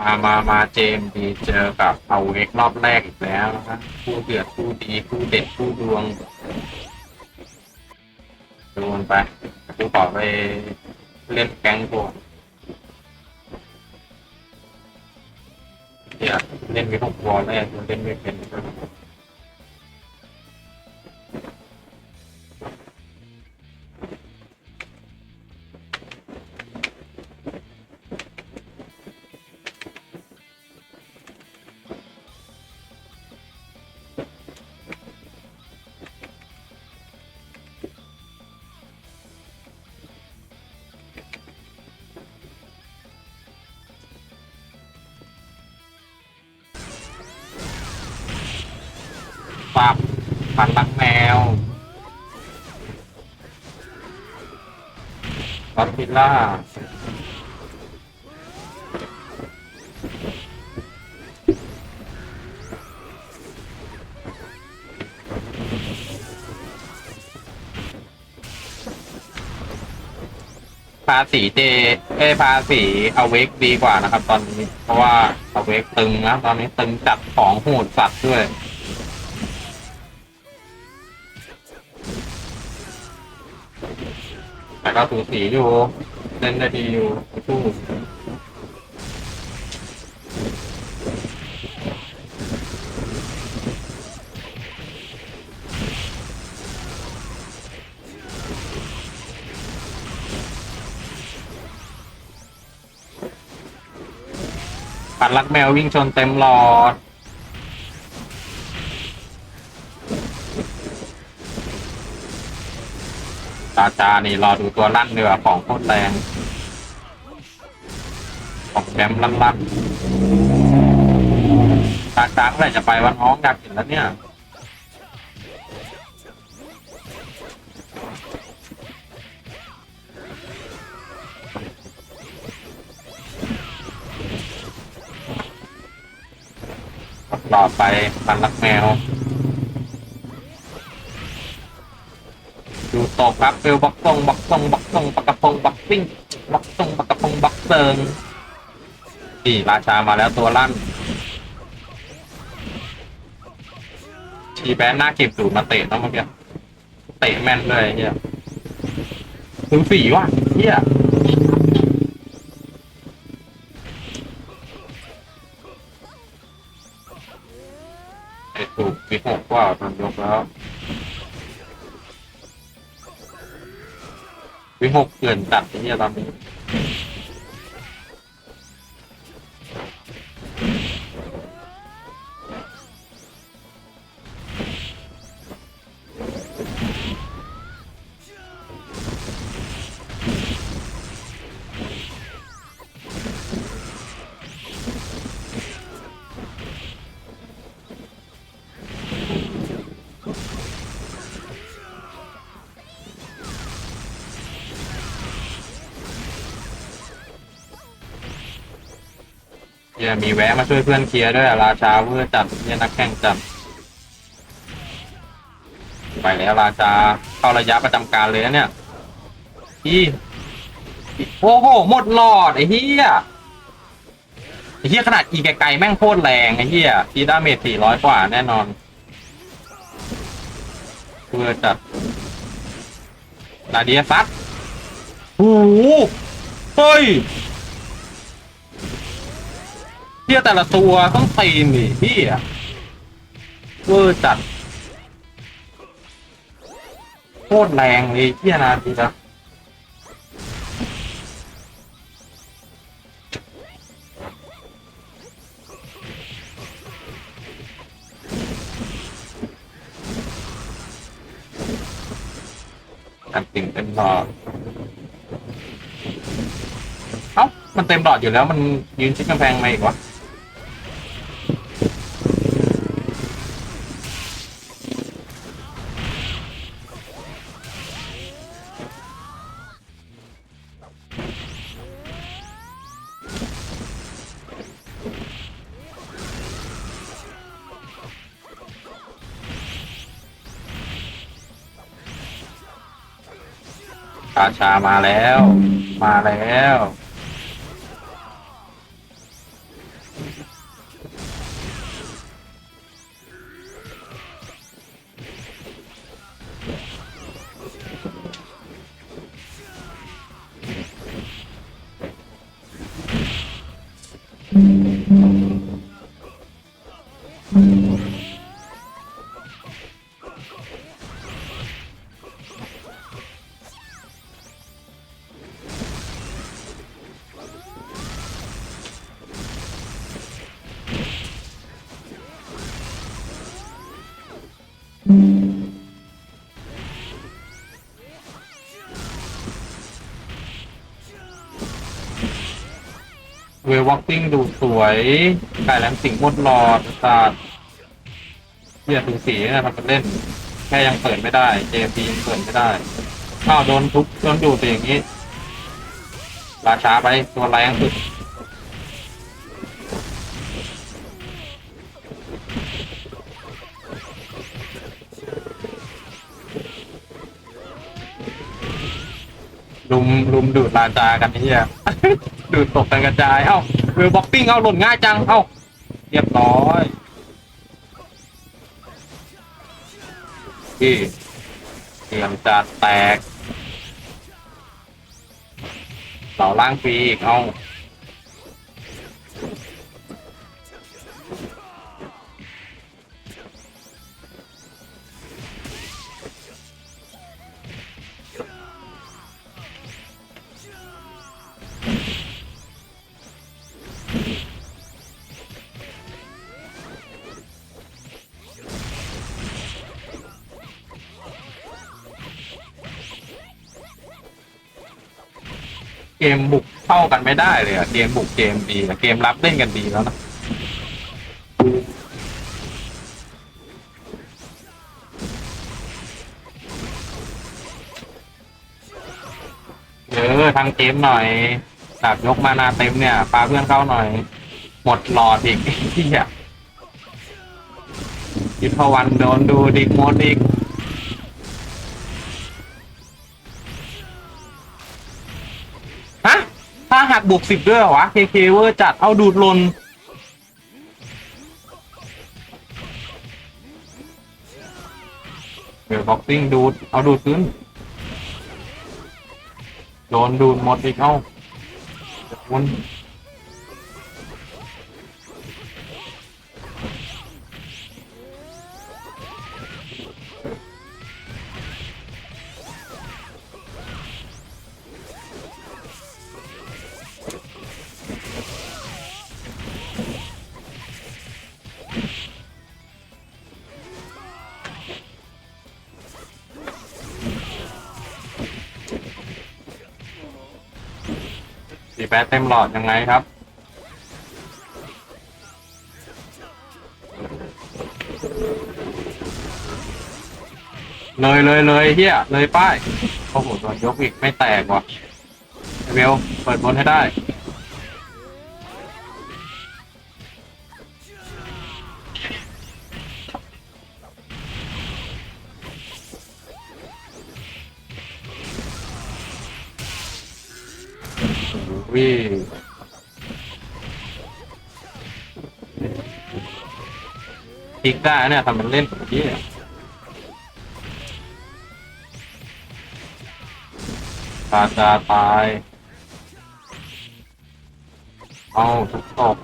มามามาเจมดีเจอกับเอาเวกรอบแรกอีกแล้วนะครับคู่เดือดคู่ดีคู่เด็ดคู่ดวงดูมันไปกูขอไปเล่นแก๊งก่อนเดี๋ยวเล่นวิหกวอลแรกเล่นไม่เป็น ปรับปันรักแมวลอตพิลล่าภาษีเจเอยภาษีเอาเวกดีกว่านะครับ ตอนนี้ เพราะว่าเอาเวกตึงนะตอนนี้ตึงจัดของโหดสัตว์ด้วย แต่ก็สูสีอยู่เล่นได้ดีอยู่สู้ปัดลักแมววิ่งชนเต็มหลอด ตาจานี่รอดูตัวลั่นเรือของโคตรแรงของแชมลั่นลั่นตาจาเมื่อไหร่จะไปวันน้องอยากเห็นแล้วเนี่ยต่อไปปันลักแมว ดูตกครับเฟลบักตงบักตงบักตงปักกระพงบักปิ้งบักตงปักกระพงบักเติงนี่ราชามาแล้วตัวลั่นชีแบนหน้าเก็บสูตรมาเตะต้องเมื่อกี้เตะแม่นเลยเฮียถึงฝีว่ะเฮียไอ้ถูกมีหกว่าทำยกแล้ว หกเกินตัดไอ้เนี่ยตอนนี้ เนี่ยมีแวะมาช่วยเพื่อนเคลียร์ด้วยราชาเพื่อจัดเนี่ยนักแข่งจัดไปแล้วราชาเข้าระยะประจำการเลยนะเนี่ยอีโอ้โหหมดหลอดไอ้เหี้ยไอ้เหี้ยขนาดอีไกลๆแม่งโคตรแรงไอ้เหี้ยทีดาเมจสี่ร้อยกว่าแน่นอนเพื่อจัดนาเดียซัดโอ้โหเฮ้ย เที่ยแต่ละตัวต้องตีนดิพี่อะเวอร์จัดโคตรแรงเลยเที่ยนาทีละกันติ่งเต็มหลอดเอ้า มันเต็มหลอดอยู่แล้ว มันยืนชิดกำแพงมาอีกวะ ราชามาแล้ว มาแล้วอืม เวลวอล์กติ้งดูสวยไก่แหลมสิงห์มดหลอดศาสตร์เบียถึงสีนะทำเป็นเล่น แค่ยังเปิดไม่ได้เจมียังเปิดไม่ได้อ้าวโดนทุบโดนดูดไปอย่างนี้ ราช้าไปตัวแรงสุด ลุมลุมดูดราจากันไอ้เหี้ย ดูดตกกันกระจาย เอ้าเวลบ็อกปิ้งเอาหล่นง่ายจัง เอ้าเรียบร้อยที่เตรียมจะแตกเสาล่างฟรีอีก เอา เกมบุกเข้ากันไม่ได้เลยอะเกมบุกเกมดีอะเกมรับเล่นกันดีแล้วนะเออทางเกมหน่อยดาบยกมานาเต็มเนี่ยปาเพื่อนเข้าหน่อย หมดหลอดอีกที่อะยิพวันโดนดูดิโมดอีก กบวกสิบด้วยเหรอวะเคเคเวอร์จัดเอาดูดลน เดี๋ยวบ็อกซิ่งดูด เอาดูดขึ้น โดนดูดหมดอีกเอ้าวน แปดเต็มหลอดยังไงครับ เลยเลยเลยเฮียเลยป้ายโอ้โหโดนยกอีกไม่แตกว่ะไอเบลเปิดบนให้ได้ วิพลิกได้เนี่ยทำเป็นเล่นแบบนี้ตาจาตาย เอาทุกตก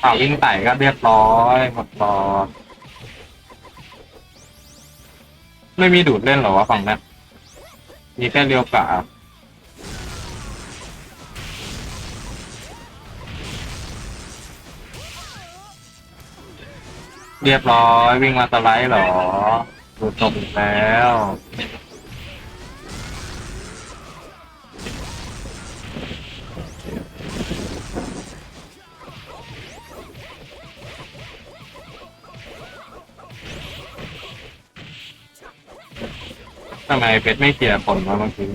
ข่าวิ่งไต่ก็เรียบร้อยหมดรอไม่มีดูดเล่นหรอวะฝั่งนั้น มีแค่เรียวกะเรียบร้อยวิ่งมาตะไลด์เหรอดูจบอีกแล้ว ทำไมเพชรไม่เคลียร์ผลมาเมื่อกี้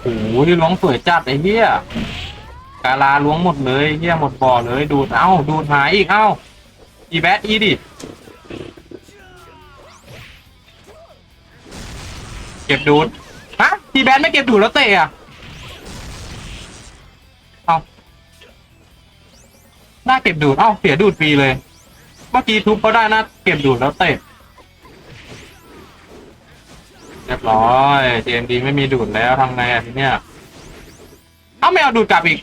โอ้โหที่ล้วงสวยจัดไอ้เหี้ยกาลาล้วงหมดเลยเหี้ยหมดบ่อเลยดูดเอ้าดูดหายอีกเอ้าอีแบทอีดิ เก็บดูด ทีแบนไม่เก็บดูดแล้วเตะอะ เอาหน้าเก็บดูด เอ้าเสียดูดฟรีเลย เมื่อกี้ทุบเขาได้หน้าเก็บดูดแล้วเตะ เรียบร้อย JMD ไม่มีดูดแล้วทำไงอะทีเนี้ย เอ้าไม่เอาดูดกลับอีก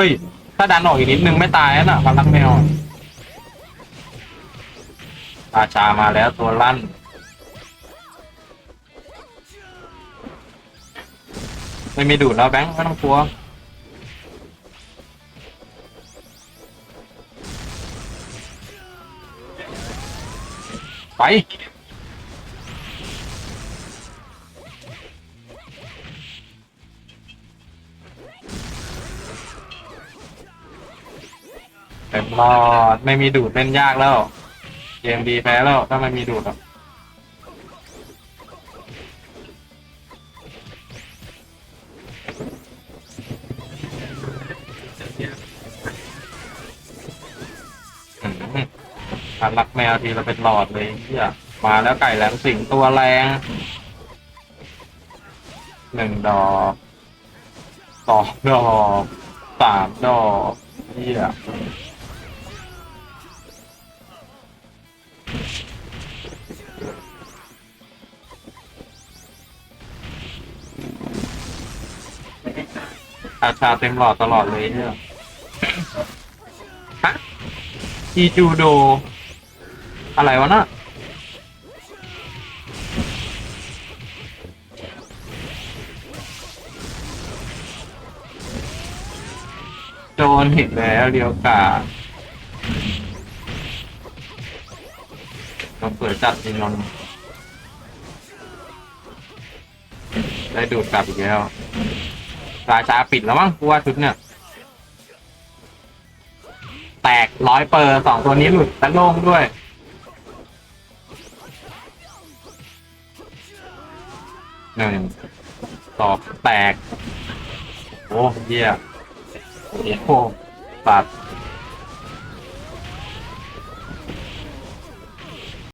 เฮ้ย ถ้าดันออกอีกนิดนึงไม่ตายน่ะพลังแมวราชามาแล้วตัวลั่น ไม่มีดูดแล้วแบงค์ไม่ต้องกลัวไป เต็มรอดไม่มีดูดเล่นยากแล้ว เกมดีแพ้แล้วถ้าไม่มีดูดอะอืมพันรักแมวทีเราเป็นหลอดเลยเฮียมาแล้วไก่แหลมสิงตัวแรงหนึ่งดอกสองดอกสามดอกเฮีย อาชาเต็มหลอดตลอดเลยเนี่ยฮะอีจูโด อะไรวะน่ะโดนเห็นแล้วเดียวกาเราเปิดจัดจริงนนได้ดูดกลับอีกแล้ว ราชาปิดแล้วมั้งกูว่าชุดเนี่ย แตกร้อยเปอร์สองตัวนี้หลุดและโล่งด้วย หนึ่งสองแตก โอ้เยี่ยโอ้โหปัด